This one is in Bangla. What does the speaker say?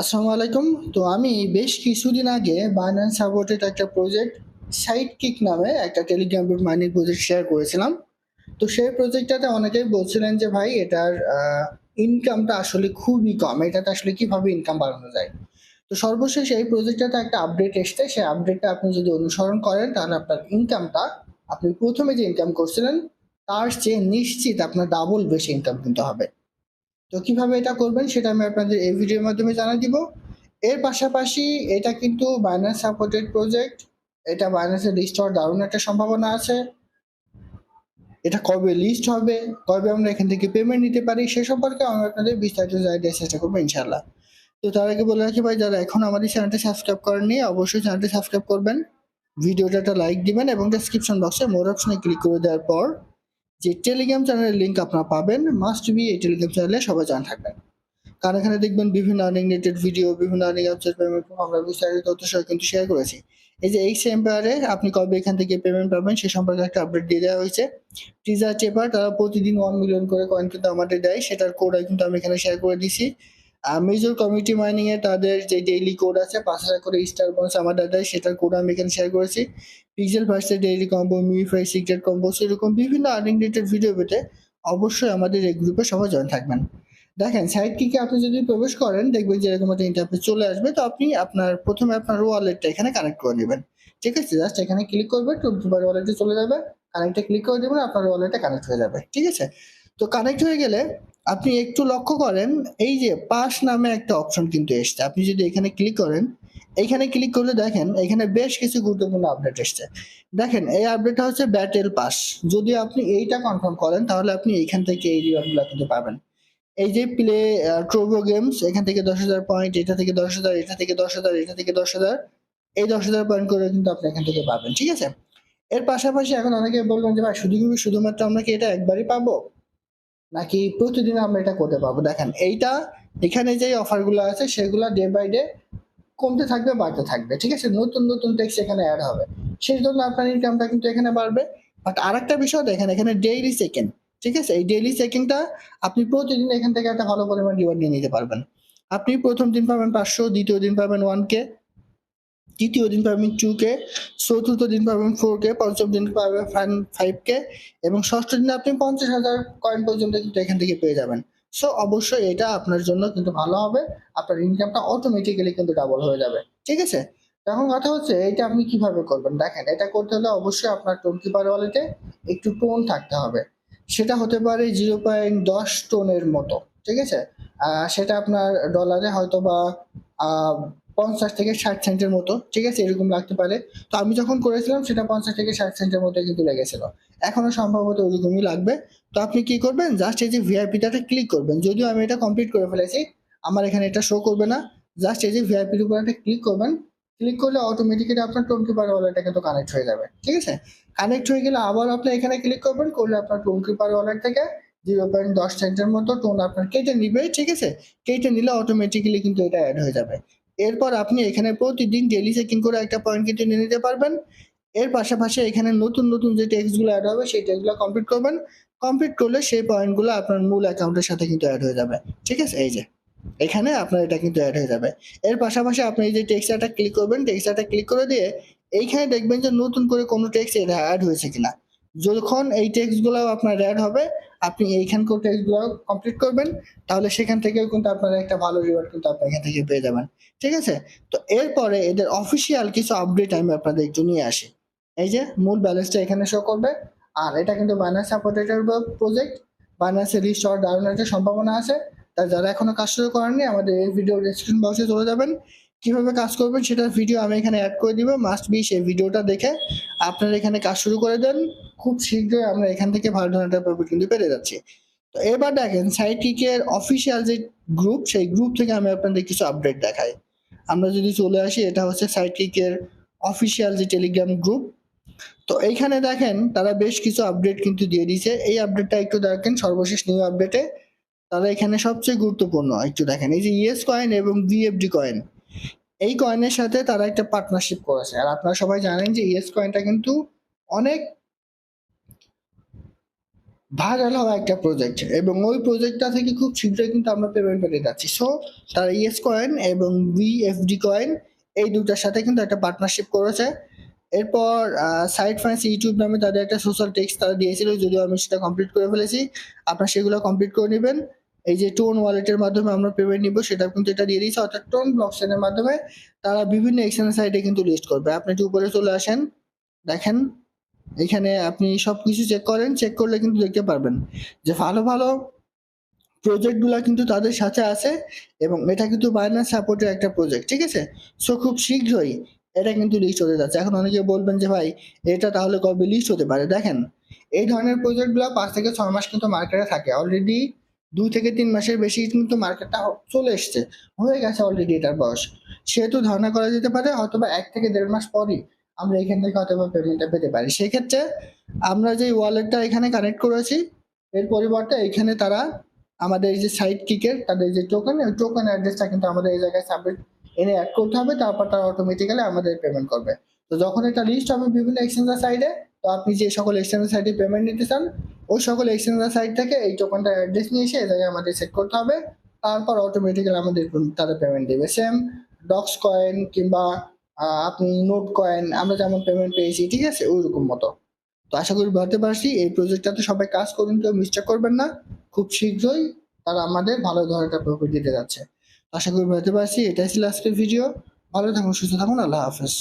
আসসালামু আলাইকুম। তো আমি বেশ কিছুদিন আগে বাইন্যান্স সাপোর্টেড একটা প্রজেক্ট সাইড কিক নামে একটা Telegram group mining project share করেছিলাম। তো সেই প্রজেক্টটাতে অনেকেই বলছিলেন যে, ভাই, এটার ইনকামটা আসলে খুবই কম। এটাতে আসলে কীভাবে ইনকাম বাড়ানো যায়? তো সর্বশেষ এই প্রজেক্টটাতে একটা আপডেট এসছে। সেই আপডেটটা আপনি যদি অনুসরণ করেন, তাহলে আপনার ইনকামটা আপনি প্রথমে যে ইনকাম করছিলেন, তার চেয়ে নিশ্চিত আপনার ডাবল বেশি ইনকাম কিন্তু হবে। তো কীভাবে এটা করবেন সেটা আমি আপনাদের এই ভিডিওর মাধ্যমে জানিয়ে দিব। এর পাশাপাশি এটা কিন্তু বাইন্যান্স সাপোর্টেড প্রজেক্ট এটা বাইন্যান্সে লিস্ট হওয়ার দারুণ একটা সম্ভাবনা আছে। এটা কবে লিস্ট হবে, কবে আমরা এখান থেকে পেমেন্ট নিতে পারি, সে সম্পর্কে আমি আপনাদের বিস্তারিত জানিয়ে চেষ্টা করব ইনশাল্লাহ তো তার আগে বলে রাখি ভাই, যারা এখন আমাদের চ্যানেলটি সাবস্ক্রাইব করেননি, অবশ্যই চ্যানেলটি সাবস্ক্রাইব করবেন। ভিডিওটা একটা লাইক দিবেন এবং ডেসক্রিপশন বক্সে মোর অপশনে ক্লিক করে দেওয়ার পর যে টেলিগ্রাম চ্যানেলের লিঙ্ক আপনারা পাবেন মাস্ট বি এই টেলিগ্রাম চ্যানেলে সবাই জানা থাকবেন। কারণ এখানে দেখবেন বিভিন্ন আর্নিং রিলেটেড ভিডিও বিভিন্ন আর্নিং অ্যাপসের পেমেন্ট আমরা বিস্তারিত তথ্য সহ কিন্তু শেয়ার করেছি। এই যে এই এম্পায়ারে আপনি কবে এখান থেকে পেমেন্ট পাবেন সে সম্পর্কে একটা আপডেট দিয়ে দেওয়া হয়েছে। টিজার চেপার তারা প্রতিদিন ওয়ান মিলিয়ন করে কয়েন কিন্তু আমাদের দেয়, সেটার কোড কিন্তু আমি এখানে শেয়ার করে দিছি। আর মেজর কমিউনিটি মাইনিং এ তাদের যে ডেইলি কোড আছে, পাঁচ হাজার করে স্টার বোনাস আমাদের দেয়, সেটার কোড আমি এখানে শেয়ার করেছি। পিক্সেল ফার্স্টের ডেইলি কম্বো মিউফাই সিক্রেট কম্বো সেরকম বিভিন্ন আর্নিং রিলেটেড ভিডিও পেতে অবশ্যই আমাদের এই গ্রুপে সবাই জয়েন থাকবেন। দেখেন সাইট কিকে আপনি যদি প্রবেশ করেন, দেখবেন যে এরকম একটা ইন্টারফেস চলে আসবে, তো আপনি আপনার প্রথমে আপনার ওয়ালেটটা এখানে কানেক্ট করে নেবেন। ঠিক আছে? জাস্ট এখানে ক্লিক করবে টুবার ওয়ালেটে চলে যাবে। কানেক্টে ক্লিক করে দেবেন, আপনার ওয়ালেটে কানেক্ট হয়ে যাবে। ঠিক আছে? তো কানেক্ট হয়ে গেলে আপনি একটু লক্ষ্য করেন, এই যে পাস নামে একটা অপশন কিন্তু এসছে। আপনি যদি এখানে ক্লিক করেন এইখানে ক্লিক করলে দেখেন, এখানে বেশ কিছু গুরুত্বপূর্ণ আপডেট এসছে। দেখেন, এই আপডেটটা হচ্ছে ব্যাটেল পাস যদি আপনি এইটা কনফার্ম করেন, তাহলে আপনি এইখান থেকে এই রিওয়ার্ডগুলো কিন্তু পাবেন। এই যে প্লে ট্রোবো গেমস এখান থেকে দশ হাজার পয়েন্ট এটা থেকে দশ হাজার, এটা থেকে দশ হাজার, এটা থেকে দশ হাজার, এই দশ হাজার পয়েন্ট করে কিন্তু আপনি এখান থেকে পাবেন, ঠিক আছে? এর পাশাপাশি এখন অনেকে বলবেন যে, ভাই, শুধু শুধুমাত্র আমরা কি এটা একবারই পাবো? নাকি প্রতিদিন আমরা এটা করতে পারব দেখেন, এইটা এখানে যে অফারগুলো আছে, সেগুলো ডে বাই ডে কমতে থাকবে, বাড়তে থাকবে, ঠিক আছে? নতুন নতুন ট্যাক্স এখানে অ্যাড হবে। সেই জন্য আপনার ইনকামটা কিন্তু এখানে বাড়বে। বাট আরেকটা বিষয় দেখেন, এখানে ডেইলি সেকেন্ড ঠিক আছে? এই ডেইলি সেকেন্ডটা আপনি প্রতিদিন এখান থেকে একটা ভালো পরিমাণ রিওয়ার্ড নিয়ে নিতে পারবেন। আপনি প্রথম দিন পাবেন পাঁচশো, দ্বিতীয় দিন পাবেন ওয়ান কে তৃতীয় দিন পাবেন টু কে চতুর্থ দিন পাবেন ফোর কে পঞ্চম দিন পাবেন ফাইভ কে এবং ষষ্ঠ দিনে আপনি পঞ্চাশ হাজার কয়েন পর্যন্ত কিন্তু এখান থেকে পেয়ে যাবেন। সো অবশ্যই এটা আপনার জন্য কিন্তু ভালো হবে। আপনার ইনকামটা অটোমেটিক্যালি কিন্তু ডাবল হয়ে যাবে। ঠিক আছে? এখন কথা হচ্ছে, এটা আপনি কীভাবে করবেন? দেখেন, এটা করতে হলে অবশ্যই আপনার টোন কিপার ওয়ালেটে একটু টোন থাকতে হবে। সেটা হতে পারে জিরো পয়েন্ট দশ টোনের মতো। ঠিক আছে? সেটা আপনার ডলারে হয়তো বা পঞ্চাশ থেকে ষাট সেন্টের মতো, ঠিক আছে? এরকম লাগতে পারে। তো আমি যখন করেছিলাম, সেটা পঞ্চাশ থেকে ষাট সেন্টের মতো কিন্তু লেগেছিল। এখনও সম্ভবত ওরকমই লাগবে। তো আপনি কি করবেন? জাস্ট এই যে ভিআইপিটাতে ক্লিক করবেন। যদিও আমি এটা কমপ্লিট করে ফেলেছি, আমার এখানে এটা শো করবে না। জাস্ট এই যে ভিআইপির উপর একটা ক্লিক করবেন। ক্লিক করলে অটোমেটিক্যালি আপনার টোন কিপার ওয়ালেটটা কিন্তু কানেক্ট হয়ে যাবে। ঠিক আছে? কানেক্ট হয়ে গেলে আবার আপনি এখানে ক্লিক করবেন, করলে আপনার টোন কিপার ওয়ালেট থেকে জিরো পয়েন্ট দশ সেন্টের মতো টোন আপনার কেটে নিবে, ঠিক আছে? কেটে নিলে অটোমেটিক্যালি কিন্তু এটা অ্যাড হয়ে যাবে। এরপর আপনি এখানে প্রতিদিন ডেলি চেকিং করে একটা পয়েন্ট কিন্তু নিয়ে নিতে পারবেন। এর পাশাপাশি এখানে নতুন নতুন যে টেক্সটগুলো অ্যাড হবে, সেই টেক্সটগুলো কমপ্লিট করবেন। কমপ্লিট করলে সেই পয়েন্টগুলো আপনার মূল অ্যাকাউন্টের সাথে কিন্তু অ্যাড হয়ে যাবে। ঠিক আছে? এই যে, এখানে আপনার এটা কিন্তু অ্যাড হয়ে যাবে। এর পাশাপাশি আপনি এই যে টেক্সটারটা ক্লিক করবেন টেক্সটারটা ক্লিক করে দিয়ে এইখানে দেখবেন যে নতুন করে কোনো টেক্সট এটা অ্যাড হয়েছে কিনা। যখন এই টেক্সটগুলো আপনার অ্যাড হবে আপনি এইখানকার টেক্সটগুলো কমপ্লিট করবেন, তাহলে সেখান থেকেও কিন্তু আপনারা একটা ভালো রিওয়ার্ড কিন্তু আপনি এখান থেকে পেয়ে যাবেন। ঠিক আছে? তো এরপরে এদের অফিসিয়াল কিছু আপডেট আমি আপনাদের একটু নিয়ে আসি। এই যে, মূল ব্যালেন্সটা এখানে শো করবে। আর এটা কিন্তু বাইনান্স সাপোর্টেড প্রজেক্ট বাইনান্সে লিস্ট হওয়ার দারুণ একটা সম্ভাবনা আছে। তাই যারা এখনও কাজ শুরু করেননি, আমাদের এই ভিডিও ডিসক্রিপশন বক্সে চলে যাবেন। কীভাবে কাজ করবেন সেটার ভিডিও আমি এখানে অ্যাড করে দিব। মাস্ট বি সেই ভিডিওটা দেখে আপনারা এখানে কাজ শুরু করে দেন। খুব শীঘ্রই আমরা এখান থেকে ভালো ধরনের প্রফিট কিন্তু পেরে যাচ্ছি। তো এবার দেখেন সাইটিকের অফিসিয়াল যে গ্রুপ সেই গ্রুপ থেকে আমি আপনাদের কিছু আপডেট দেখাই। আমরা যদি চলে আসি, এটা হচ্ছে সাইটিকের অফিসিয়াল যে টেলিগ্রাম গ্রুপ তো এইখানে দেখেন, তারা বেশ কিছু আপডেট কিন্তু দিয়ে দিয়েছে। এই আপডেটটা একটু দেখেন, সর্বশেষ নিউ আপডেটে তারা এখানে সবচেয়ে গুরুত্বপূর্ণ একটু দেখেন। এই যে ইএস কয়েন এবং বিএফডি কয়েন এই কয়েনের সাথে তারা একটা পার্টনারশিপ করেছে। আর আপনারা সবাই জানেন যে ইএস কয়েনটা কিন্তু অনেক ভাইরাল হওয়া একটা প্রজেক্ট এবং ওই প্রজেক্টটা থেকে খুব শীঘ্রই কিন্তু আমরা পেমেন্ট পেতে যাচ্ছি। সো তারা ইএস কয়েন এবং বিএফডি কয়েন এই দুটার সাথে কিন্তু একটা পার্টনারশিপ করেছে। এরপর সাইড ফাইন্স ইউটিউব নামে তাদের একটা সোশ্যাল টেক্সট তারা দিয়েছিল, যদিও আমি সেটা কমপ্লিট করে ফেলেছি। আপনার সেগুলো কমপ্লিট করে নেবেন। এই যে টোন ওয়ালেটের মাধ্যমে আমরা পেমেন্ট নিব সেটা কিন্তু এটা দিয়ে দিয়েছে। অর্থাৎ টোন ব্লকচেনের মাধ্যমে তারা বিভিন্ন এক্সচেঞ্জ সাইটে কিন্তু লিস্ট করবে। আপনি একটু উপরে চলে আসেন, দেখেন। এখানে আপনি সব কিছু চেক করেন চেক করলে কিন্তু দেখতে পারবেন যে ভালো ভালো প্রজেক্টগুলো কিন্তু তাদের সাথে আছে এবং এটা কিন্তু বাইনান্স সাপোর্টের একটা প্রজেক্ট ঠিক আছে? সো খুব শীঘ্রই এটা কিন্তু লিস্ট হতে যাচ্ছে। এখন অনেকে বলবেন যে, ভাই, এটা তাহলে কবে লিস্ট হতে পারে? দেখেন, এই ধরনের প্রজেক্টগুলো পাঁচ থেকে ছয় মাস কিন্তু মার্কেটে থাকে। অলরেডি দুই থেকে তিন মাসের বেশি কিন্তু মার্কেটটা চলে এসছে। হয়ে গেছে অলরেডি এটার বয়স। সেহেতু ধারণা করা যেতে পারে হয়তোবা এক থেকে দেড় মাস পরই আমরা এখান থেকে হয়তো পেমেন্টটা পেতে পারি। সেক্ষেত্রে আমরা যে ওয়ালেটটা এখানে কানেক্ট করেছি, এর পরিবর্তে এখানে তারা আমাদের এই যে সাইট কিকের তাদের যে টোকেন ওই টোকেন অ্যাড্রেসটা কিন্তু আমাদের এই জায়গায় সাবমিট এনে অ্যাড করতে হবে, তারপর তারা অটোমেটিক্যালি আমাদের পেমেন্ট করবে। তো যখন এটা লিস্ট হবে বিভিন্ন এক্সচেঞ্জার সাইডে তো আপনি যে সকল এক্সচেঞ্জার সাইডে পেমেন্ট নিতে চান, ওই সকল এক্সচেঞ্জার সাইড থেকে এই টোকেনটা অ্যাড্রেস নিয়ে এসে এই জায়গায় আমাদের সেট করতে হবে। তারপর অটোমেটিক্যালি আমাদের তারা পেমেন্ট দেবে। সেম ডক্স কয়েন কিংবা আপনি নোট কয়েন আমরা যেমন পেমেন্ট পেয়েছি, ঠিক আছে? ওই রকম মতো। তো আশা করি বলতে পারছি, এই প্রজেক্টটাতে সবাই কাজ করুন, কেউ মিস্টেক করবেন না। খুব শীঘ্রই তারা আমাদের ভালো ধরনের প্রফিট দিতে যাচ্ছে। আশা করি বলতে পারছি, এটাই ছিল আজকের ভিডিও ভালো থাকুন, সুস্থ থাকুন, আল্লাহ হাফেজ।